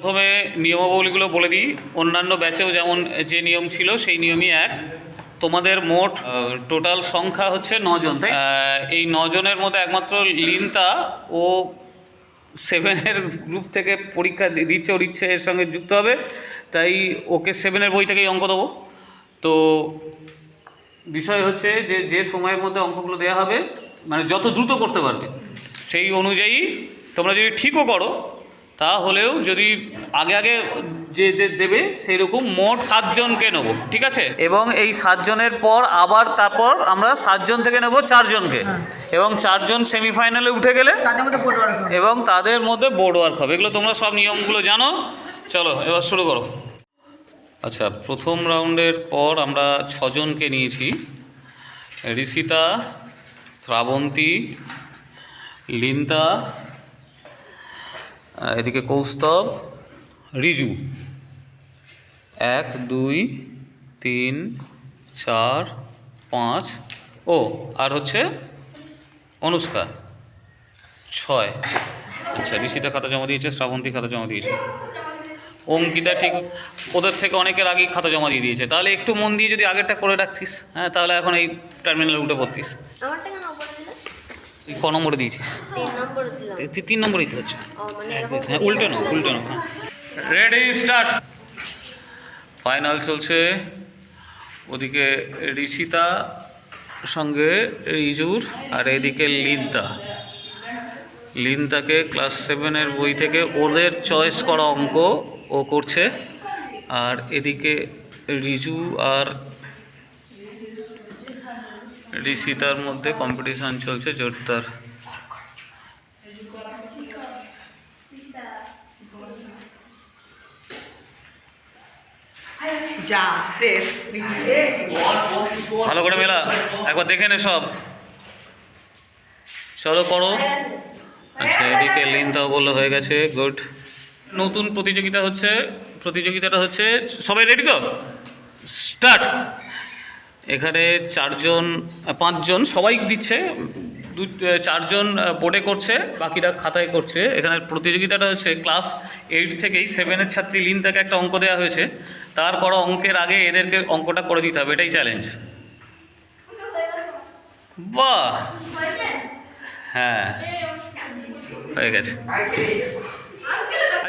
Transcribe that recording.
প্রথমে নিয়মাবলীগুলো বলে দিই। অন্যান্য ব্যাচেও যেমন যে নিয়ম ছিল, সেই নিয়মই এক। তোমাদের মোট টোটাল সংখ্যা হচ্ছে নজন এই নজনের মধ্যে একমাত্র লিনতা ও সেভেনের গ্রুপ থেকে পরীক্ষা দিচ্ছে, ওর ইচ্ছে এর সঙ্গে যুক্ত হবে। তাই ওকে সেভেনের বই থেকেই অঙ্ক দেবো। তো বিষয় হচ্ছে যে যে সময়ের মধ্যে অঙ্কগুলো দেওয়া হবে মানে যত দ্রুত করতে পারবে, সেই অনুযায়ী তোমরা যদি ঠিকও করো তাহলেও যদি আগে আগে যে দেবে সেই রকম মোট সাতজনকে নেব ঠিক আছে? এবং এই সাতজনের পর আবার তারপর আমরা সাতজন থেকে নেব চারজনকে। এবং চারজন সেমিফাইনালে উঠে গেলে এবং তাদের মধ্যে বোর্ড ওয়ার্ক হবে। এগুলো তোমরা সব নিয়মগুলো জানো। চলো এবার শুরু করো। আচ্ছা প্রথম রাউন্ডের পর আমরা ছজনকে নিয়েছি। ঋষিতা শ্রাবন্তী লিন্তা এদিকে কৌস্তব, রিজু। এক, দুই, তিন, চার, পাঁচ, ও, আর হচ্ছে অনুষ্কা। ছয়। আচ্ছা ঋষিতা খাতা জমা দিয়েছে, শ্রাবন্তী খাতা জমা দিয়েছে। অঙ্কিতা ঠিক ওদের থেকে অনেকের আগেই খাতা জমা দিয়ে দিয়েছে। তাহলে একটু মন দিয়ে যদি আগেরটা করে রাখতিস হ্যাঁ তাহলে এখন এই টার্মিনালে উঠে পড়তিস। তুই ক নম্বরে দিয়েছিস? তুই তিন নম্বরে দিতে হচ্ছে। হ্যাঁ উল্টে নাও রেডি স্টার্ট ফাইনাল চলছে। ওদিকে ঋষিতা, সঙ্গে রিজুর, আর এদিকে লিনতা। লিনতাকে ক্লাস সেভেনের বই থেকে ওদের চয়েস করা অঙ্ক ও করছে। আর এদিকে রিজু আর ঋষিতার মধ্যে কম্পিটিশন চলছে জোরদার। ভালো করে মেলা একবার দেখে নে সব। চলো করো। আচ্ছা এদিকে লিনটাও বলল হয়ে গেছে গুড। নতুন প্রতিযোগিতা হচ্ছে প্রতিযোগিতাটা হচ্ছে সবাই রেডি তো? স্টার্ট এখানে চারজন পাঁচজন সবাই দিচ্ছে দু চারজন বোর্ডে করছে বাকিরা খাতায় করছে। এখানে প্রতিযোগিতাটা হচ্ছে ক্লাস এইট থেকেই সেভেনের ছাত্রী লিন থেকে একটা অঙ্ক দেওয়া হয়েছে। তার করা অঙ্কের আগে এদেরকে অঙ্কটা করে দিতে হবে এটাই চ্যালেঞ্জ বাহ! হ্যাঁ। হয়ে গেছে।